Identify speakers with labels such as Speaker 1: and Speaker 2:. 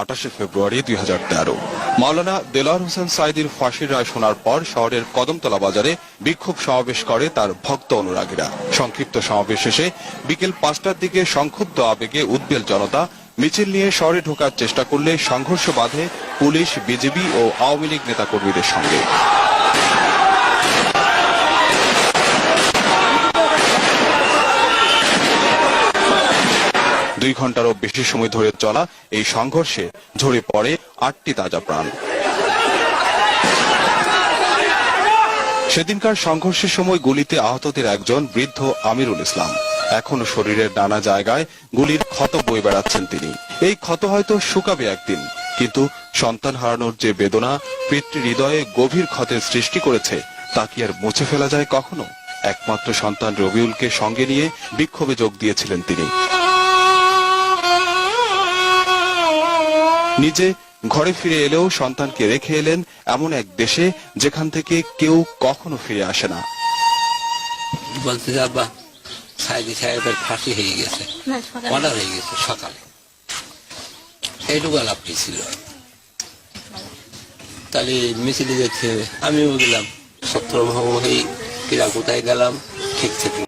Speaker 1: আঠাশে ফেব্রুয়ারি দুই হাজার তেরো। মাওলানা দেলার হোসেন সাইদির ফাঁসির রায় শোনার পর শহরের কদমতলা বাজারে বিক্ষোভ সমাবেশ করে তার ভক্ত অনুরাগীরা। সংক্ষিপ্ত সমাবেশ শেষে বিকেল পাঁচটার দিকে সংক্ষুব্ধ আবেগে উদ্বেল জনতা মিছিল নিয়ে শহরে ঢোকার চেষ্টা করলে সংঘর্ষ বাধে পুলিশ বিজেপি ও আওয়ামী লীগ নেতাকর্মীদের সঙ্গে। দুই ঘন্টারও বেশি সময় ধরে চলা এই সংঘর্ষে ঝরে পড়ে আটটি তাজা প্রাণ। সেদিনকার সংঘর্ষের সময় গুলিতে আহতদের একজন বৃদ্ধ আমিরুল ইসলাম। এখনও শরীরের নানা জায়গায় গুলির ক্ষত বয়ে বেড়াচ্ছেন তিনি। এই ক্ষত হয়তো শুকাবে একদিন, কিন্তু সন্তান হারানোর যে বেদনা পিতৃ হৃদয়ে গভীর ক্ষতের সৃষ্টি করেছে, তা কি আর মুছে ফেলা যায় কখনো? একমাত্র সন্তান রবিউলকে সঙ্গে নিয়ে বিক্ষোভে যোগ দিয়েছিলেন তিনি। নিজে ঘরে ফিরে এলেও সন্তানকে রেখে এলেন এমন এক দেশে যেখান থেকে কেউ কখনো ফিরে আসে না।
Speaker 2: বলতে আব্বা সাইদি সাহেবের ফাঁসি হয়ে গেছে। অর্ডার হয়ে গেছে সকালে। এইটুকু আলাপটি ছিল তাহলে মিছিলে যেতে আমিও গেলাম সত্তর মহামহি কিরা কোথায় গেলাম ঠিক থেকে